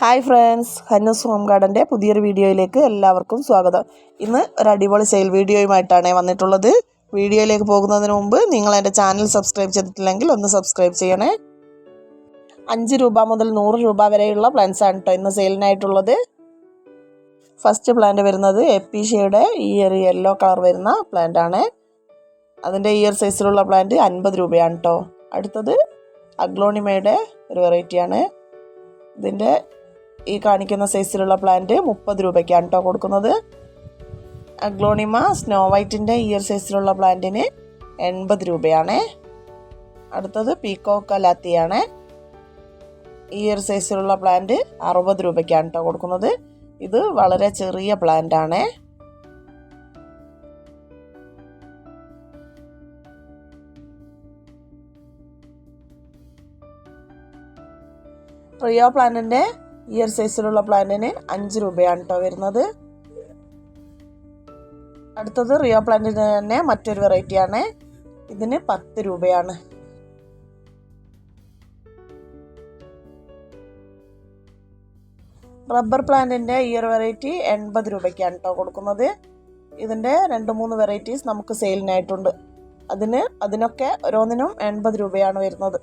Hi friends ഹന്നസ് home ഗാർഡന്റെ പുതിയൊരു വീഡിയോയിലേക്ക് എല്ലാവർക്കും സ്വാഗതം. ഇന്ന് ഒരു അടിപൊളി സെയിൽ വീഡിയോയുമായിട്ടാണ് വന്നിട്ടുള്ളത്. വീഡിയോയിലേക്ക് പോകുന്നതിന് മുമ്പ് നിങ്ങൾ എന്റെ ചാനൽ സബ്സ്ക്രൈബ് ചെയ്തിട്ടില്ലെങ്കിൽ ഒന്ന് സബ്സ്ക്രൈബ് ചെയ്യണേ. അഞ്ച് രൂപ മുതൽ നൂറ് രൂപ വരെയുള്ള പ്ലാന്റ്സ് ആണ് കേട്ടോ ഇന്ന് സെയിലിനായിട്ടുള്ളത്. ഫസ്റ്റ് പ്ലാന്റ് വരുന്നത് എപ്പീഷ്യയുടെ ഈ ഒരു യെല്ലോ കളർ വരുന്ന പ്ലാന്റ് ആണ്. അതിന്റെ ഇയർ സൈസിലുള്ള പ്ലാന്റ് അൻപത് രൂപയാണ് കേട്ടോ അടുത്തത് അഗ്ലോണിമയുടെ ഒരു വെറൈറ്റിയാണ് ഇതിന്റെ ഈ കാണിക്കുന്ന സൈസിലുള്ള പ്ലാന്റ് മുപ്പത് രൂപയ്ക്കാണ് കേട്ടോ കൊടുക്കുന്നത്. അഗ്ലോണിമ സ്നോ വൈറ്റിന്റെ ഇയർ സൈസിലുള്ള പ്ലാന്റിന് എൺപത് രൂപയാണ്. അടുത്തത് പീക്കോക്ക കലാത്തിയാണ് ഇയർ സൈസിലുള്ള പ്ലാന്റ് അറുപത് രൂപയ്ക്കാണ് കേട്ടോ കൊടുക്കുന്നത്. ഇത് വളരെ ചെറിയ പ്ലാന്റ് ആണ്. റിയോ പ്ലാന്റിന്റെ ഇയർ സൈസിലുള്ള പ്ലാന്റിന് അഞ്ച് രൂപയാണ് കേട്ടോ വരുന്നത്. അടുത്തത് റിയോ പ്ലാന്റിന് തന്നെ മറ്റൊരു വെറൈറ്റിയാണ് ഇതിന് പത്ത് രൂപയാണ്. റബ്ബർ പ്ലാന്റിന്റെ ഇയർ വെറൈറ്റി എൺപത് രൂപയ്ക്കാണ് കേട്ടോ കൊടുക്കുന്നത്. ഇതിന്റെ രണ്ട് മൂന്ന് വെറൈറ്റീസ് നമുക്ക് സെയിലിനായിട്ടുണ്ട് അതിന് അതിനൊക്കെ ഓരോന്നിനും എൺപത് രൂപയാണ് വരുന്നത്.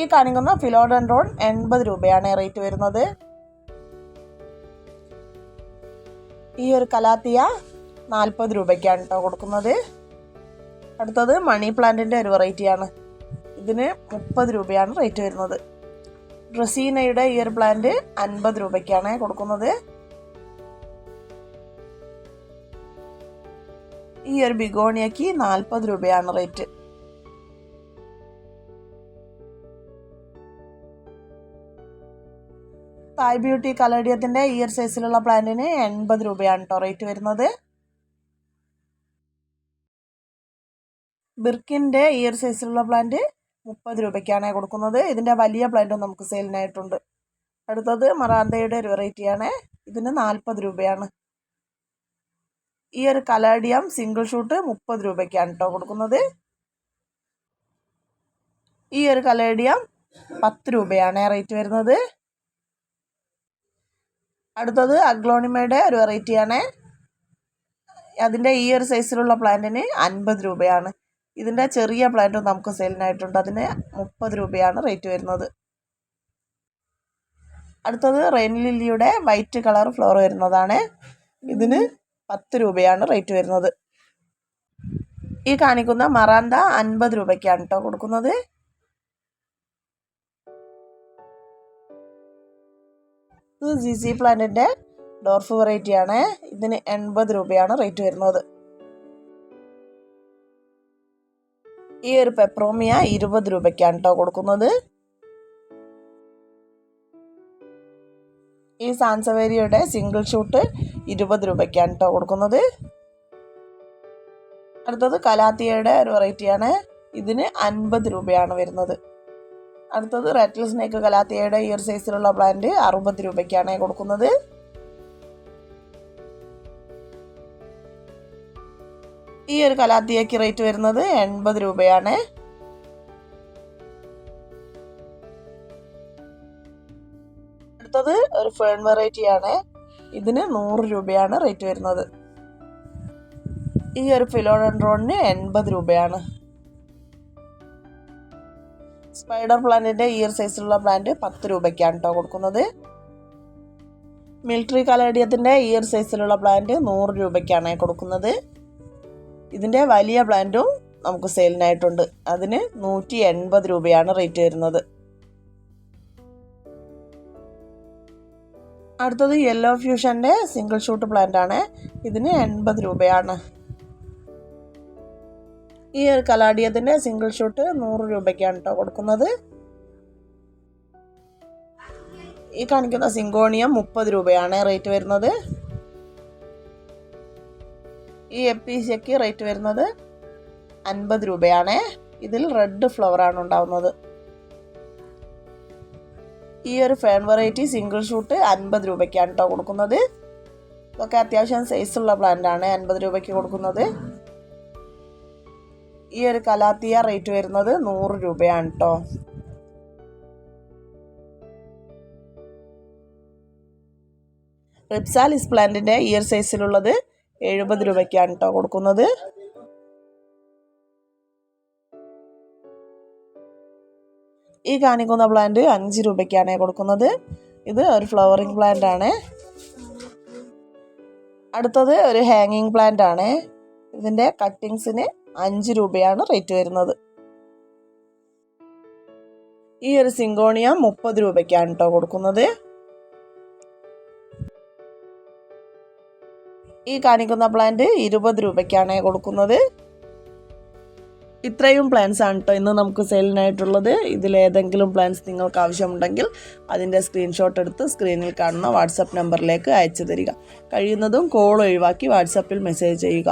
ഈ കാണിക്കുന്ന ഫിലോഡൻഡ്രോൺ എൺപത് രൂപയാണ് റേറ്റ് വരുന്നത്. ഈ ഒരു കലാത്തിയ നാൽപ്പത് രൂപയ്ക്കാണ് കേട്ടോ കൊടുക്കുന്നത്. അടുത്തത് മണി പ്ലാന്റിന്റെ ഒരു വെറൈറ്റിയാണ് ഇതിന് മുപ്പത് രൂപയാണ് റേറ്റ് വരുന്നത്. ഡ്രസീനയുടെ ഈ ഒരു പ്ലാന്റ് അൻപത് രൂപയ്ക്കാണ് കൊടുക്കുന്നത്. ഈ ഒരു ബിഗോണിയക്ക് നാൽപ്പത് രൂപയാണ് റേറ്റ്. തായ് ബ്യൂട്ടി കലേഡിയത്തിന്റെ ഇയർ സൈസിലുള്ള പ്ലാന്റിന് എൺപത് രൂപയാണ് കേട്ടോ റേറ്റ് വരുന്നത്. ബിർക്കിന്റെ ഇയർ സൈസിലുള്ള പ്ലാന്റ് മുപ്പത് രൂപയ്ക്കാണ് കൊടുക്കുന്നത്. ഇതിന്റെ വലിയ പ്ലാന്റും നമുക്ക് സെയിലിനായിട്ടുണ്ട് അടുത്തത് മറാന്തയുടെ ഒരു വെറൈറ്റിയാണ് ഇതിന് നാൽപ്പത് രൂപയാണ്. ഈ ഒരു കലാഡിയം സിംഗിൾ ഷൂട്ട് മുപ്പത് രൂപയ്ക്കാണ് കേട്ടോ കൊടുക്കുന്നത്. ഈ ഒരു കലേഡിയം പത്ത് രൂപയാണ് റേറ്റ് വരുന്നത്. അടുത്തത് അഗ്ലോണിമയുടെ ഒരു വെറൈറ്റിയാണ്. അതിന്റെ ഈ ഒരു സൈസിലുള്ള പ്ലാന്റിന് അൻപത് രൂപയാണ്. ഇതിന്റെ ചെറിയ പ്ലാന്റും നമുക്ക് സെയിലിനായിട്ടുണ്ട്. അതിന് മുപ്പത് രൂപയാണ് റേറ്റ് വരുന്നത്. അടുത്തത് റെയിൻ ലില്ലിയുടെ വൈറ്റ് കളർ ഫ്ലോർ വരുന്നതാണ്. ഇതിന് പത്ത് രൂപയാണ് റേറ്റ് വരുന്നത്. ഈ കാണിക്കുന്ന മറാന്ത അൻപത് രൂപയ്ക്കാണ് കേട്ടോ കൊടുക്കുന്നത്. ഇത് സി സി പ്ലാന്റിന്റെ ഡോർഫ് വെറൈറ്റിയാണ് ഇതിന് എൺപത് രൂപയാണ് റേറ്റ് വരുന്നത്. ഈ ഒരു പെപ്രോമിയ ഇരുപത് രൂപയ്ക്കാണ് കേട്ടോ കൊടുക്കുന്നത്. ഈ സാൻസവേരിയുടെ സിംഗിൾ ഷൂട്ട് ഇരുപത് രൂപയ്ക്കാണ് കേട്ടോ കൊടുക്കുന്നത്. അടുത്തത് കലാത്തിയയുടെ ഒരു വെറൈറ്റിയാണ് ഇതിന് അൻപത് രൂപയാണ് വരുന്നത്. അടുത്തത് റാറ്റിൽ സ്നേക്ക് കലാത്തിയയുടെ ഇയർ സൈസിലുള്ള പ്ലാന്റ് അറുപത് രൂപയ്ക്കാണ് കൊടുക്കുന്നത്. ഈ ഒരു കലാത്തിയക്ക് റേറ്റ് വരുന്നത് എൺപത് രൂപയാണ്. അടുത്തത് ഒരു ഫേൺ വെറൈറ്റി ആണ്. ഇതിന് നൂറ് രൂപയാണ് റേറ്റ് വരുന്നത്. ഈ ഒരു ഫിലോഡൻഡ്രോണിന് എൺപത് രൂപയാണ്. സ്പൈഡർ പ്ലാന്റിന്റെ ഇയർ സൈസിലുള്ള പ്ലാന്റ് പത്ത് രൂപയ്ക്കാണ് കേട്ടോ കൊടുക്കുന്നത്. മിലിറ്ററി കലേഡിയത്തിന്റെ ഇയർ സൈസിലുള്ള പ്ലാന്റ് നൂറ് രൂപയ്ക്കാണ് കൊടുക്കുന്നത്. ഇതിന്റെ വലിയ പ്ലാന്റും നമുക്ക് സെയിലിനായിട്ടുണ്ട് അതിന് നൂറ്റി എൺപത് രൂപയാണ് റേറ്റ് വരുന്നത്. അടുത്തത് യെല്ലോ ഫ്യൂഷന്റെ സിംഗിൾ ഷൂട്ട് പ്ലാന്റ് ആണ്. ഇതിന് എൺപത് രൂപയാണ് ഈ ഒരു കലാഡിയത്തിന്റെ സിംഗിൾ ഷൂട്ട് നൂറ് രൂപയ്ക്കാണ് കേട്ടോ കൊടുക്കുന്നത്. ഈ കാണിക്കുന്ന സിങ്കോണിയം മുപ്പത് രൂപയാണ് റേറ്റ് വരുന്നത്. ഈ എപ്പീസയ്ക്ക് റേറ്റ് വരുന്നത് അൻപത് രൂപയാണ്. ഇതിൽ റെഡ് ഫ്ലവറാണ് ഉണ്ടാവുന്നത്. ഈ ഒരു ഫേൺ വെറൈറ്റി സിംഗിൾ ഷൂട്ട് അൻപത് രൂപയ്ക്കാണ് കേട്ടോ കൊടുക്കുന്നത്. ഇതൊക്കെ അത്യാവശ്യം സൈസുള്ള പ്ലാന്റ് ആണ് അൻപത് രൂപയ്ക്ക് കൊടുക്കുന്നത്. ഈ ഒരു കലാത്തിയ റേറ്റ് വരുന്നത് നൂറ് രൂപയാണ് കേട്ടോ റിപ്സാലിസ് പ്ലാന്റിന്റെ ഇയർ സൈസിലുള്ളത് എഴുപത് രൂപയ്ക്കാണ് കേട്ടോ കൊടുക്കുന്നത്. ഈ കാണിക്കുന്ന പ്ലാന്റ് അഞ്ച് രൂപയ്ക്കാണ് കൊടുക്കുന്നത്. ഇത് ഒരു ഫ്ലവറിങ് പ്ലാന്റ് ആണ്. അടുത്തത് ഒരു ഹാങ്ങിങ് പ്ലാന്റ് ആണ്. ഇതിന്റെ കട്ടിങ്സിന് അഞ്ച് രൂപയാണ് റേറ്റ് വരുന്നത്. ഈ ഒരു സിങ്കോണിയ മുപ്പത് രൂപയ്ക്കാണ് കേട്ടോ കൊടുക്കുന്നത്. ഈ കാണിക്കുന്ന പ്ലാന്റ് ഇരുപത് രൂപയ്ക്കാണ് കൊടുക്കുന്നത്. ഇത്രയും പ്ലാൻസ് ആണ് കേട്ടോ ഇന്ന് നമുക്ക് സെയിലിനായിട്ടുള്ളത് ഇതിലേതെങ്കിലും പ്ലാൻസ് നിങ്ങൾക്ക് ആവശ്യമുണ്ടെങ്കിൽ അതിന്റെ സ്ക്രീൻഷോട്ട് എടുത്ത് സ്ക്രീനിൽ കാണുന്ന വാട്സപ്പ് നമ്പറിലേക്ക് അയച്ചു തരിക. കഴിയുന്നതും കോൾ ഒഴിവാക്കി വാട്സപ്പിൽ മെസ്സേജ് ചെയ്യുക.